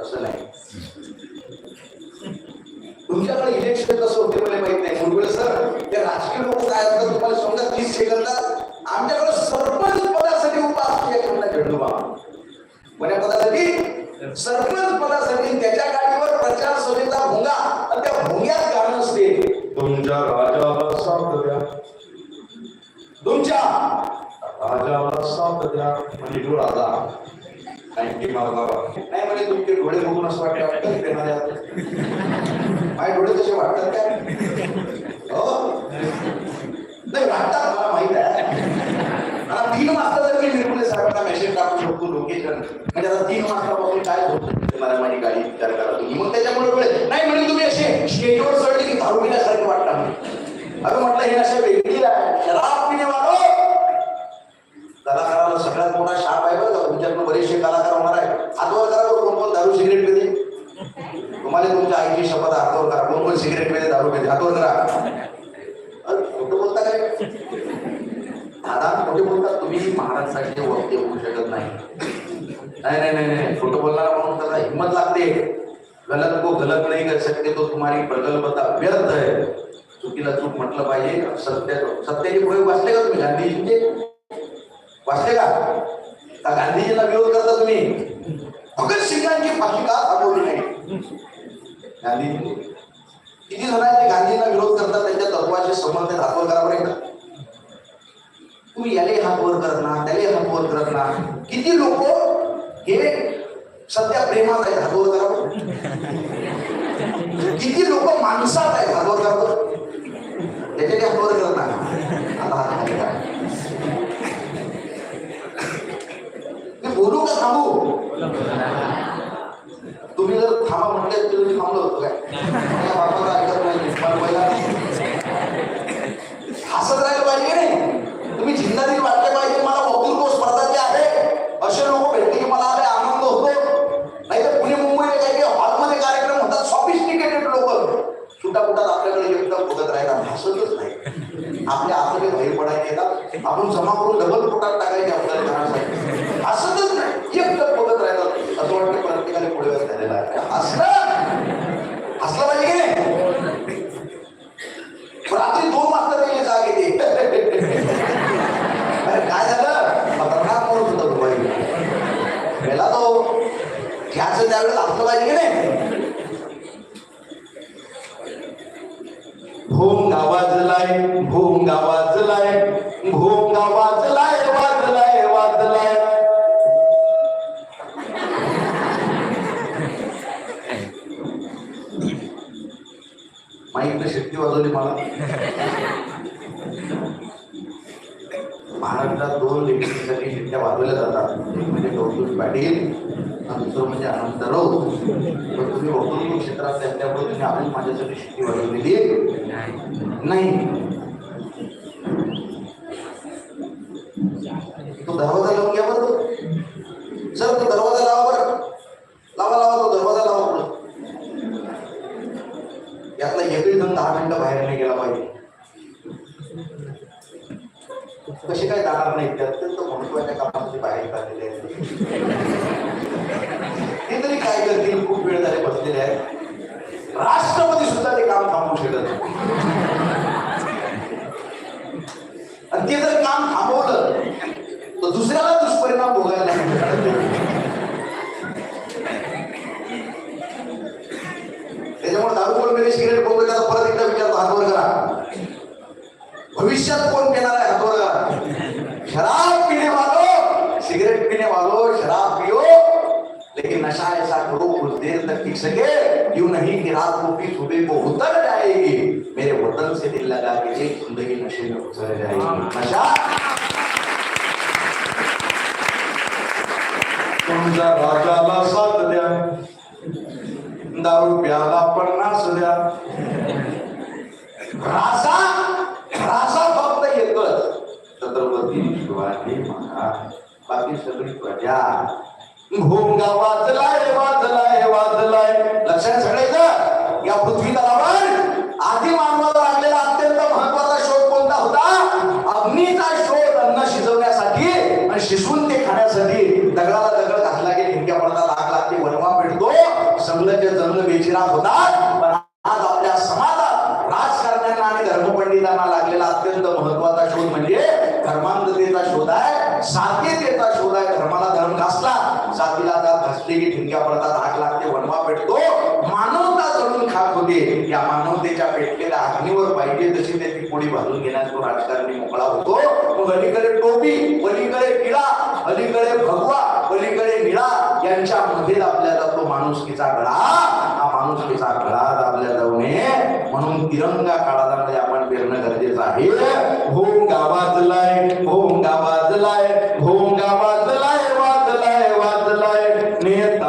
असं नाही. तुमच्याकडे इलेक्शन कसं होते मला माहीत नाही. मुरगुळे सर ते राजकीय लोक काय असतात तुम्हाला समजा तीस सेकंदात आमच्याकडे सरपंच पदासाठी उभा असतो या घटना बाबा कोण्या पदासाठी? सरपंच पदासाठी. त्याच्या गाडीवर प्रचार सभेचा भोंगा. आणि त्या भोंग्यात गाणं असते. तुमच्या राजाला साथ द्या. तुमच्या? राजाला साथ द्या. म्हणजे जो राजा. थँक्यू मारला नाही म्हणजे तुमचे डोळे बघून असं वाटतं वाटतं प्रेमाला माझे डोळे तसे वाटतात काय हो नाही वाटतात मला माहीत आहे मला तीन वाजता जर मी निर्मले साहेबांना मेसेज टाकू शकतो लोकेशन म्हणजे आता तीन वाजतापासून काय होत मला माझी गाडी विचार करा तुम्ही मग त्याच्यामुळे वेळ नाही म्हणजे तुम्ही असे स्टेजवर चढले की दारू पिण्यासारखे वाटतात अगं म्हटलं हे अशा वेगळी आहे शराब पिणे वालो कलाकाराला सगळ्यात मोठा शाप आहे बरं का तुमच्याकडून बरेचसे कलाकार होणार आहे हातवर करा बरं कोण कोण दारू सिगरेट पिते तुम्हाला तुमच्या आईची शपथ आहे, हातवर करा कोण कोण सिगरेट पिते दारू पिते हातवर करा अरे, खोटं बोलता काय दादा खोटे बोलतात तुम्ही वक्ते होऊ शकत नाही. नाही नाही नाही नाही. खोटं बोलणारा म्हणून त्याला हिंमत लागते. गलत को गलत नाही कर सकते तो तुम्हारी प्रगल्भता व्यर्थ आहे. चुकीला चूक म्हटलं पाहिजे. सत्य सत्याचे प्रयोग वाचले का तुम्ही? गांधीजींचे? वाचले का? का गांधीजींना विरोध करता तुम्ही? भगत सिंगांची फाशी का थांबवली नाही. गांधीजी किती जणांचे गांधींना विरोध करतात त्यांच्या तत्वाशी संबंध हातवर करा बरं तू तुम्ही याले हात वर करणार त्याले हात वर करणार. किती लोक हे सध्या प्रेमात आहेत हात वर किती लोक माणसात आहेत हात वर करा बरं. त्याच्याने हात वर करणार. आता हात मी बोलू का थांबू? तुम्ही जर थांबा म्हटले तुम्ही थांबलो होतो काय? बापाला ऐकत नाही मला पहिला हसत राहिलं पाहिजे की मी जिल्ह्यातील वाटले पाहिजे मला वक्तृत्व स्पर्धा जी आहे? असे लोक भेटले की मला आले आनंद होतो नाही तर पुणे मुंबईला काही काही हॉलमध्ये कार्यक्रम होतात. सॉफिस्टिकेटेड लोक. सुटापुटात आपल्याकडे एकदम बघत राहतात हसतच नाही. आपल्या आतले बाहेर पडायचे येतात आपण जमा करून डबल पोटात टाकायचे आपल्याला घरासाठी. हसतच नाही. एकदम बघत राहतात असं वाटतं प्रत्येकाने पुढे झालेला आहे हसलं हसलं पाहिजे की नाही रात्री दोन वाजता त्याची जाग येते अरे काय झालं खतरनाक म्हणून होता तो बाई गेला तो घ्यायचं त्यावेळेस असलं पाहिजे की नाही. भोंगा वाजलाय भोंगा वाजलाय भोंगा वाजलाय वाजलाय वाजलाय. माहीत शक्ती वाजवली मला. महाराष्ट्रात दोन लेखकांसाठी शिट्ट्या वाजवल्या जातात एक म्हणजे कौतुक पाटील आणि दुसरं म्हणजे अनंत राऊत. पण तुम्ही वक्तृत्व क्षेत्रात त्यांच्यामुळे तुम्ही आपण माझ्यासाठी शिट्टी वाजवलेली नाही. तो दरवाजा लावून घ्या बरं सर तो दरवाजा लावा बरं. लावा लावा तो दरवाजा लावा बरं यातला एकही जण दहा मिनिटं बाहेर नाही गेला पाहिजे. कसे काय जाणार नाही ते अत्यंत महत्त्वाच्या कामासाठी बाहेर काढलेले आहेत ते तरी काय करतील? खूप वेळ झाले बसलेले आहेत. टिक सके यूँ नहीं कि रात को पी सुबह को उतर जाएगी? मेरे वतन से दिल लगा के एक ज़िंदगी नशे में उतर जाएगी। नशा? राजाला साथ द्या। दारू प्याला पन्नास द्या राजा राजा फक्त एकच छत्रपती शिवाजी महाराज बाकी सगळी प्रजा। भोंगा वाजलाय ते खाण्यासाठी दगडाला दगड घातला की हिंग्या पडता लागला की वनवा भेटतो जंगलं जे जंगल बेचिरात होतात. पण आज आपल्या समाजात राजकारण्यांना आणि धर्मपंडितांना लागलेला अत्यंत महत्त्वाचा शोध म्हणजे धर्मांततेचा शोध आहे. सातत्य पेटलेल्या पाहिजे तशी त्याची पोळी भाजून घेण्यास तो राजकारणी मोकळा होतो? मग अलीकडे टोपी पलीकडे किडा अलीकडे भगवा पलीकडे निळा यांच्या मध्ये आपल्याला तो माणुसकीचा गळा हा माणुसकीचा गळा दाबल्या जाऊ नये म्हणून तिरंगा काळामध्ये आपण पेरणं गरजेचं आहे. भोंगा वाजलाय भोंगा वाजलाय भोंगा वाजलाय वाजलाय. वाजलाय नेता